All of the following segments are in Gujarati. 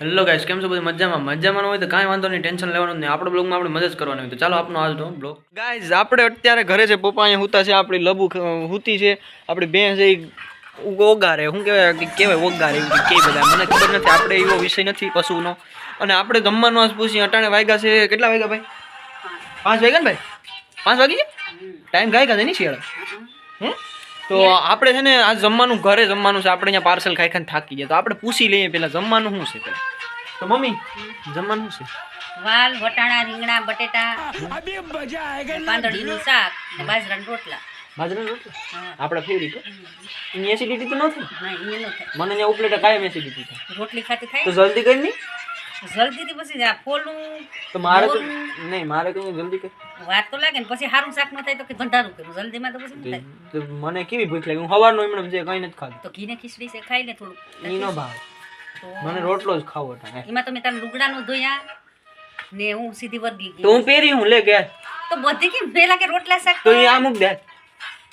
હેલો ગાઈસ કેમ છો બધી મજામાં? મજામાં હોય તો કાંઈ વાંધો નહીં ટેન્શન લેવાનું નહીં. આપણે બ્લોગમાં આપણે મદદ કરવાની હોય. તો ચાલો આપણો આજનો બ્લોગ. ગાઈસ આપણે અત્યારે ઘરે છે પપ્પા અહીંયા હુતા છે આપણી લબુ હુતી છે આપણી બેન છે એ ઓગારે શું કહેવાય કે કહેવાય ઓગારે એવું કંઈક બધા મને ખબર નથી આપણે એવો વિષય નથી પશુનો. અને આપણે જમવાનું આજ પૂછીએ અટાણે વાગ્યા છે કેટલા વાગ્યા ભાઈ? પાંચ. વાગ્યા ને ભાઈ? પાંચ વાગી છે ટાઈમ ગાય છે નહીં શિયાળા? હે? તો આપણે છે ને આ જમવાનું ઘરે જમવાનું છે આપણે અહીંયા પાર્સલ ખાઈ ખાઈને થાકી ગયા. તો આપણે પૂછી લઈએ પેલા જમવાનું શું છે પેલા? તો મમ્મી જમવાનું શું છે? વાલ વટાણા રીંગણા બટેટા પાંદડીનું શાક ને બાજરાના રોટલા. બાજરાના રોટલા? હા. ફેવરિટ એસિડિટી તો નથી ના એ નથી મને ને ઉપલેટા કાયમ એસિડિટી થાય. રોટલી ખાતી તો જલ્દી કરી નહીં જલ્દીથી પછી આ ફોલું તો મારે તો નહીં મારે કઈ જલ્દી કે વાત તો લાગે ને પછી સારું શાક ન થાય તો કે ગંધારું કર્યું જલ્દીમાં તો પછી તો મને કેવી ભૂખ લાગી? હું સવારનો એમણે જે કંઈ નથી ખાધું. તો ઘીને ખીચડી છે ખાઈ લે થોડું ઈનો ભાવ. ભાવે મને રોટલો જ ખાવો હતો એમાં તો મેં તારા લુગડાનું ધોયા ને હું સીધી વર્ગી તો હું પહેરી હું લે ગયા તો બધી કેમ પેલા કે રોટલા શાક તો એ આ મૂક દે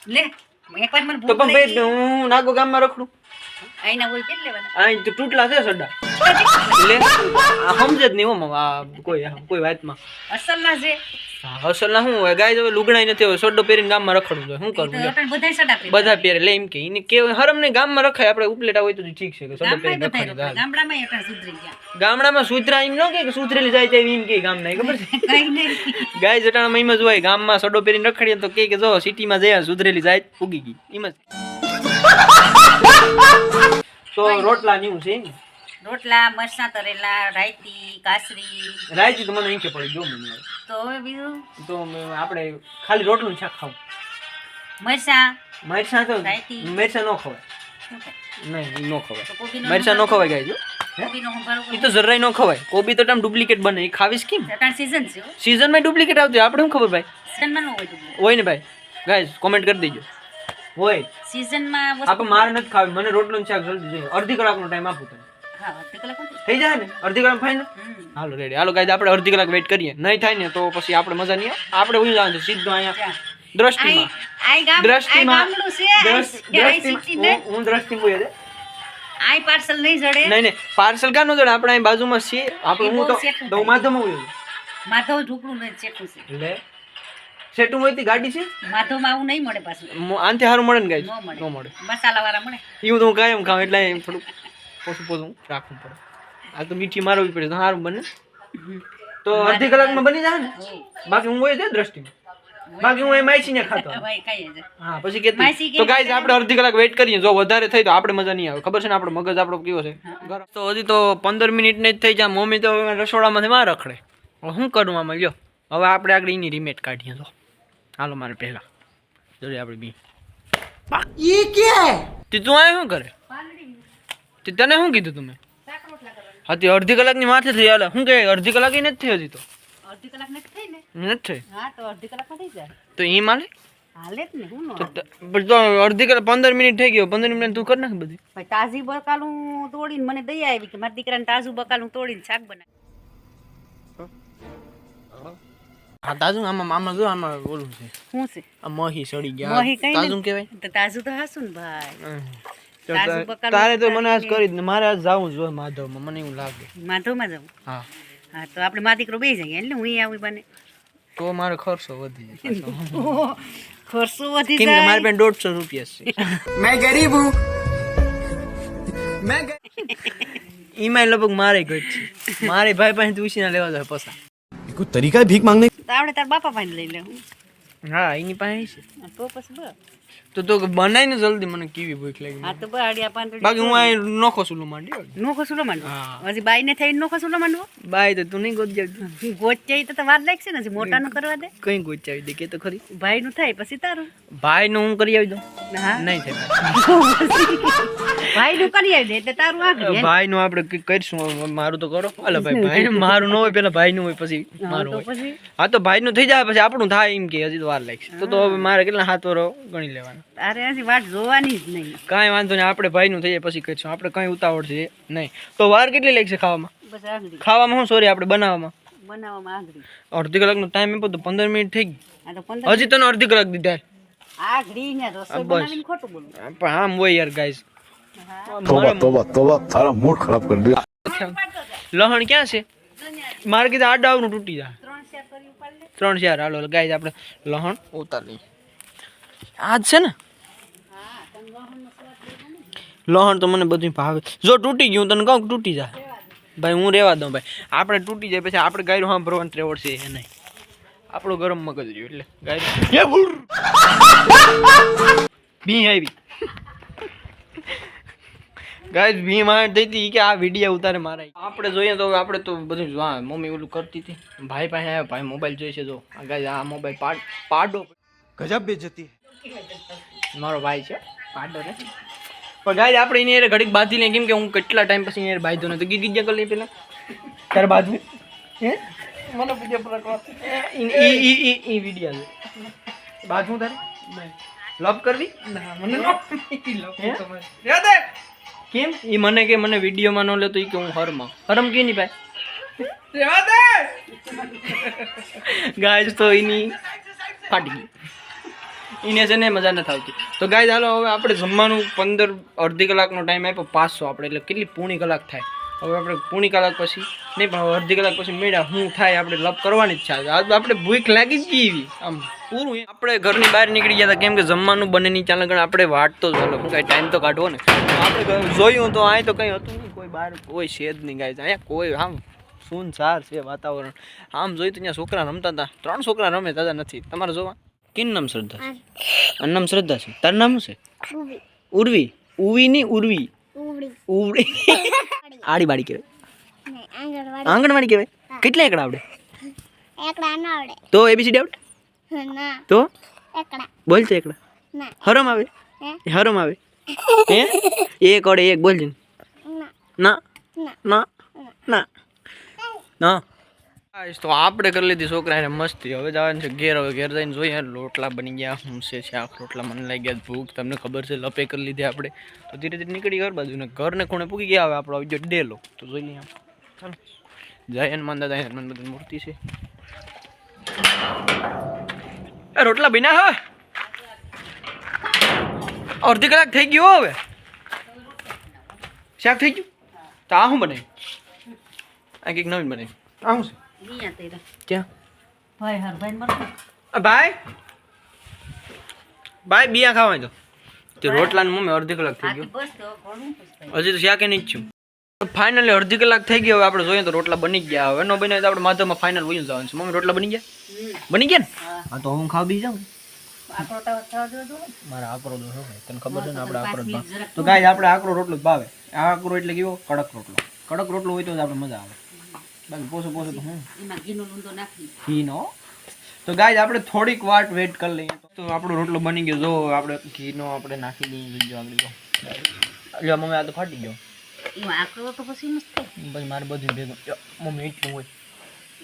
લે. એકવાર મને તો ભૂખ પણ ભાઈ હું નાગો ગામમાં રખડું. આઈના હોય કેટલી લેવાના. આ તો તૂટલા છે સડા. એટલે સમજે જ નહીં હો કોઈ કોઈ વાતમાં. અસલના છે. હા અસલના શું હોય ગાય હવે લુગડાઈ નથી હવે સોડો પહેરીને ગામમાં રખડવું જોઈએ. શું કરવું. બધા પહેરે લે એમ કે એને કે હરમ ને ગામમાં રખાય આપણે ઉપલેટા હોય તો ઠીક છે સોડો પહેરીને રખાય ગામડામાં સુધરા એમ ન કે સુધરેલી જાય તેવી એમ કે ગામના એ ખબર છે? ગાય જટાણા એમ જ હોય ગામમાં સડો પહેરીને રખડીએ તો કે કે જો સિટીમાં જયા સુધરેલી જાય ઉગી ગઈ એમ જ. તો રોટલા નીવું છે ને? રોટલા મરચાં તરેલા રાયતી કાસરી. રાયતી તો મને કે પડી જો મને. તો હવે બીજું? તો આપણે ખાલી રોટલું શાક ખાવું. મરચાં. મરચાં તો રાયતી. મરચાં ન ખવાય. નહીં નો ખવાય. તો નો ખવાય ગાય જો. એ તો જરાય ન ખવાય. કોબી તો ટાઈમ ડુપ્લિકેટ બને. એ ખાવીશ કેમ? સીઝન છે. સિઝનમાં ડુપ્લિકેટ આવતી આપણે શું ખબર ભાઈ? હોય ને ભાઈ? ગાઈઝ કોમેન્ટ કરી દેજો. હોય. વસ્તુ- આપણે મારે નથી ખાવી. મને રોટલું શાક જલ્દી જોઈએ. અડધી કલાકનો ટાઈમ આપું તમે થઈ જાય ને? અડધી કલાક ફાઈન. હાલો રેડી હાલો ગાઈઝ આપણે અડધી કલાક વેઇટ કરીએ. નહીં થાય ને તો પછી આપણે મજા નહીં આવે. આપણે ઉઈ જવાનું છે સીધું અહીંયા. દ્રષ્ટિમાં. દ્રષ્ટિમાં દ્રષ્ટિમાં હું- દ્રષ્ટિમાં બોલ્યો છે. આઈ પાર્સલ નહીં જડે. નહીં નહીં. પાર્સલ કાં નો જોડે? આપણે અહીં બાજુમાં છીએ. આપણે હું તો થાય. માધવ ને ચેટું છે. એટલે સેટું હોય ગાડી છે? માધવમાં આવું નહીં મળે પાછું. આનથી સારું મળે ને ગાઈસ ન મળે. મસાલા વાળા મળે. એવું તો હું કાયમ ખાઉં એટલે થોડુંક પોસું પોસું રાખવું પડે. આ તો મીઠી મારવી પડે તો સારું બને. તો અડધી કલાકમાં બની જાય ને? બાકી હું હોય છે દ્રષ્ટિમાં? બાકી હું એ માયસી ને ખાતો હા પછી કે તો ગાઈઝ આપણે અડધી કલાક વેઇટ કરીએ. જો વધારે થઈ તો આપણે મજા નહીં આવે. ખબર છે ને આપણો મગજ આપણો કેવો છે? તો હજી તો પંદર મિનિટ મિનિટને જ થઈ જાય. મમ્મી તો રસોડામાંથી માં રખડે. શું કરું આમાં? લ્યો. હવે આપણે આગળ એની રિમેટ કાઢીએ. તો હાલો મારે પહેલાં. જોઈએ આપણે બી. એ કે? તું આ શું કરે તે તને શું કીધું તમે હા તે અડધી કલાકની માથે થઈ હાલે શું કહે અડધી કલાક ય નથી થઈ હજી તો? અડધી કલાક નથી થઈ ને નથી થઈ હા તો અડધી કલાકમાં થઈ જાય તો એ માલે? હાલે જ ને હું નો તો ત- પણ તો અડધી કલાક પંદર મિનિટ થઈ ગયો પંદર મિનિટ તું કર નાખ બધી. ભાઈ તાજી બકાલું તોડીને મને દઈ આવી કે મારા દીકરાને તાજું બકાલું તોડીને શાક બનાવી હા તાજું આમાં આમાં જો આમાં ઓલું છે શું છે આ મહી સડી ગયા મહી કઈ તાજું કહેવાય તો તાજું તો હાસું ને ભાઈ તો તાજું તા- બકાલું તારે તો મને આજ કરી મારે આજ જવું જોઈએ માધવમાં મને એવું લાગે. માધવમાં જવું? હા. તો આપણે મા બે જઈએ એટલે હું આવું બને. તો મારો ખર્ચો વધી જાય ખર્ચો વધી જાય. મારે પાસે દોઢસો રૂપિયા છે. મેં ગરીબ હું. મેં ઈમાં લગભગ મારે ગઈ છે. મારે ભાઈ પાસે તુસીના લેવા જાય પૈસા કોઈ તરીકા ભીખ માંગને તો આપણે તાર બાપા પાસે લઈ લેવું. હા એની પાસે છે. તો પછી બસ. તો તો બનાવીને જલ્દી મને કેવી ભૂખ લાગી. હા તો બહાડિયા પાંદડી બાકી હું આ નોખો સુલો માંડી નો ખસુલો માંડવો હજી બાઈ ને થઈને નો ખસુલો માંડવો? બાઈ તો તું નહીં ગોજાવી ગોચાઈ તો તો વાર લાગશે ને મોટા નું કરવા દે. કઈ ગોચાવી દે કે તો ખરી. ભાઈનું થાય પછી તારું. ભાઈ નું હું કરી આવી દઉં. નહીં થાય. ભાઈનું કરી આવી દે એટલે તારું આગળ ભાઈ નું આપણે કરીશું મારું તો કરો. અલે ભાઈ ભાઈ મારું ન હોય પેલા ભાઈ નું હોય પછી મારું હોય. હા તો ભાઈ નું થઈ જાય પછી આપણું થાય એમ કે હજી તો વાર લાગશે. તો તો હવે મારે કેટલા હાથ વરો ગણી જવાનું તારે નહીં. કાંઈ વાંધો નહીં આપણે ભાઈનું થઈએ પછી કહીશું. આપણે કાંઈ ઉતાવળ છે નહીં. તો વાર કેટલી લાગશે ખાવામાં? ખાવામાં હું સોરી આપણે બનાવવામાં. બનાવવામાં આંગળી. અડધી કલાકનો ટાઈમ આપ્યો તો પંદર મિનિટ થઈ ગઈ. હજી તને અડધી કલાક દીધા આમ હોય યાર ગાઈસ લહણ ક્યાં છે? મારે કીધું આ ડાવનું તૂટી જાય. ત્રણ શેર હાલો ગાય આપણે લહણ ઉતાર લઈએ. આ જ છે ને? લોહણ તો મને બધું ભાવે. જો તૂટી ગયું તને કહું તૂટી જાય. ભાઈ હું રહેવા દઉં ભાઈ. આપણે તૂટી જાય પછી આપણે ગાયરું હા ભરવાનું ત્રેવડશે એ નહીં. આપણો ગરમ મગજ રહ્યું એટલે ગાય બી આવી. ગાય ભી માર થઈ હતી કે આ વીડિયો ઉતારે મારા આપણે જોઈએ તો આપણે તો બધું હા મમ્મી ઓલું કરતી હતી. ભાઈ પાસે ભાઈ મોબાઈલ જોઈશે જો. આ ગાય આ મોબાઈલ પાડ પાડો. ગજબ બેજતી મારો ભાઈ છે. પાડો ને પણ ગાય આપણે એની યાર ઘડીક બાંધી લઈએ કેમ કે હું કેટલા ટાઈમ પછી હારે બાંધ્યો નથી ગીત કરી લઈએ પેલા? ત્યારે બાંધવું? હે? મને બીજા પ્રકાર ઈ ઈ ઈ ઈ વિડિયો બાંધવું તારે? લવ કરવી? ના મને લવ કેમ? એ મને કે મને વિડીયોમાં ન લે તો ઈ કે હું હરમાં. હરમ કે નહીં ભાઈ? ગાય તો એની ફાટી ગઈ. એને છે ને મજા નથી આવતી. તો ગાય ચાલો હવે આપણે જમવાનું પંદર અડધી કલાકનો ટાઈમ આપ્યો, પાંચસો આપણે, એટલે કેટલી પૂણી કલાક થાય? હવે આપણે પૂણી કલાક પછી, નહીં, પણ અડધી કલાક પછી મેળા શું થાય આપણે લપ કરવાની જ છે આજ. આપણે ભૂખ લાગી જ ગઈ આમ પૂરું આપણે ઘરની બહાર નીકળી ગયા હતા, કેમ કે જમવાનું બને નહીં, ચાલે કારણ આપણે વાટ તો ચાલો કાંઈ ટાઈમ તો કાઢવો ને. આપણે જોયું તો અહીં તો કંઈ હતું નહીં, કોઈ બહાર કોઈ છે નહીં ગાય અહીંયા કોઈ, આમ સુનસાર છે વાતાવરણ. આમ જોયું તો ત્યાં છોકરા રમતા હતા. ત્રણ છોકરા રમે, દાદા નથી. તમારે જોવા? કેનું નામ શ્રદ્ધા છે? નામ શ્રદ્ધા છે? તારું નામ શું છે? ઉર્વી. ઉવી ની ઉર્વી. ઉવડી. આડી બાડી કહેવાય. આંગણવાડી. કહેવાય? કેટલા એકડા આવડે? એકડા ના આવડે. તો એબીસીડી આવડે? ના. તો? એકડા. બોલ તો એકડા. ના. હરમ આવે? હરમ આવે. હે? એક ઓડે એક. બોલજે ના. ના. ના. ના. ના. ગાઈસ, તો આપણે કરી લીધી છોકરાને મસ્તી. હવે જવાનું છે ઘેર. હવે ઘેર જઈને જોઈએ. રોટલા બની ગયા. હું છે આ રોટલા મને લાગી ગયા ભૂખ. તમને ખબર છે લપે કરી લીધી આપણે. તો ધીરે ધીરે નીકળી ઘર બાજુને. ઘરને ખૂણે પૂકી ગયા. હવે આપણો આવી ગયો ડેલો. તો જોઈ લઈએ. ચાલો. જય હનુમાન દાદા. હનુમાન બધી મૂર્તિ છે. એ રોટલા બન્યા હવે અડધી કલાક થઈ ગયો હવે. શાક થઈ ગયું? તો આ શું બને આ કંઈક નવીન બને આ શું છે? અહીંયા તેરા ક્યાં ભાઈ હર ભાઈ મરતો અ ભાઈ ભાઈ બિયા ખાવા તો તે રોટલા ને મમ્મી અડધી કલાક થઈ ગયો બસ તો ઘણું પૂછતા હજી તો શાકે નહીં છું ફાઇનલી અડધી કલાક થઈ ગઈ હવે આપણે જોઈએ તો રોટલા બની ગયા હવે નો બને તો આપણે માધવમાં ફાઇનલ વયું જવાનું છે મમ્મી રોટલા બની ગયા બની ગયા ને હા તો હું ખાવા બી જાઉં મારા આકરો દોષ તને ખબર છે ને આપણે આકરો તો ગાય આપણે આકરો રોટલો ભાવે આકરો એટલે કેવો કડક રોટલો કડક રોટલો હોય તો જ આપણે મજા આવે બાકી પોસો પોસો તો હું. એમાં ઘીનો લૂંદો નાખી ઘીનો? તો ગાય આપણે થોડીક વાટ વેટ કરી લઈએ. તો આપણો રોટલો બની ગયો. જો આપણે ઘીનો આપણે નાખી દઈએ. જો આગળ જો. એટલે મમ્મી આ તો ફાટી ગયો. આકરો તો પછી મસ્ત થાય. મારે બધું ભેગું. મમ્મી એટલું હોય.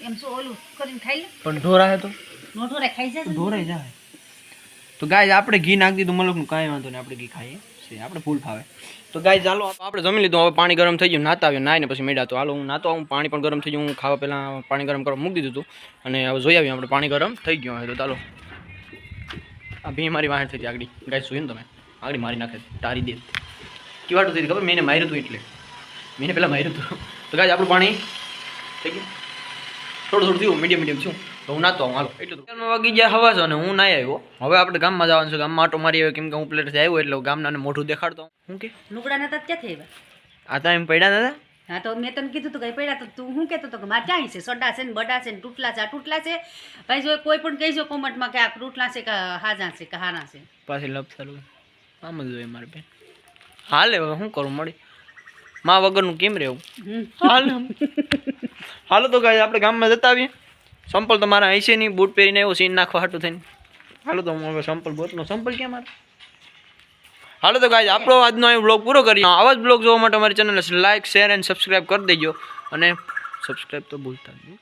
એમ શું ઓલું કરીને ખાઈ લે? પણ ઢોરા હે તો? ઢોરા ખાઈ જાય ઢોરાઈ જાય. તો ગાય આપણે ઘી નાખી દીધું. મલકનું કાંઈ વાંધો નહીં. આપણે ઘી ખાઈએ. છે આપણે ફૂલ ફાવે. તો ગાય ચાલો આપણે જમી લીધું હવે પાણી ગરમ થઈ ગયું નાતા આવ્યો નાઈને પછી મેળા તો હાલો હું નાતો આવું પાણી પણ ગરમ થઈ ગયું હું ખાવા પહેલાં પાણી ગરમ કરવા મૂકી દીધું હતું અને હવે જોઈ આવ્યું આપણે પાણી ગરમ થઈ ગયું હવે તો ચાલો. આ ભી મારી વાહણ થઈ હતી આગળ. ગાય જોયું ને તમે? આગળ મારી નાખે છે, તારી દે. કેવાટું થઈ ખબર? મેં માર્યું હતું એટલે. મેં પહેલાં માર્યું હતું. તો ગાય આપણું પાણી થઈ ગયું. થોડું થોડું થયું મીડિયમ મીડિયમ થયું. તો હું નાતો હાલો. એટલું વાગી ગયા હવા છો ને હું ના આવ્યો. હવે આપણે ગામમાં જવાનું છે. ગામમાં આટો મારી આવ્યો કેમ કે હું પ્લેટથી આવ્યો એટલે ગામના મોઢું દેખાડતો હું કે? લુગડા નતા ક્યાંથી આવ્યા? આ તો એમ પડ્યા દાદા હા તો મેં તને કીધું તું કે પડ્યા તો તું શું કહેતો હતો કે મારે ક્યાંય છે? સડા છે ને બડા છે ને તૂટલા છે આ તૂટલા છે. ભાઈ જો કોઈ પણ કહીજો કોમેન્ટમાં કે આ તૂટલા છે કે હાજા છે કે હારા છે. પાછી લપ સારું આમ જ હોય મારે બેન. હાલે હવે શું કરું? મળી. માં વગરનું કેમ રહેવું? હાલ. હાલો તો કાંઈ આપણે ગામમાં જતા આવીએ. સંપલ તો મારા હશે નહીં બૂટ પહેરીને આવ્યો સીન નાખવા હાટું થઈને. હાલો તો હું હવે સંપલ બોટનો સંપલ ક્યાં મારે? હાલો તો ગાય આપણો આજનો અહીં બ્લોગ પૂરો કરીએ. આવા જ બ્લોગ જોવા માટે અમારી ચેનલને લાઇક શેર એન્ડ સબસ્ક્રાઈબ કરી દેજો. અને સબસ્ક્રાઈબ તો ભૂલતા નહીં.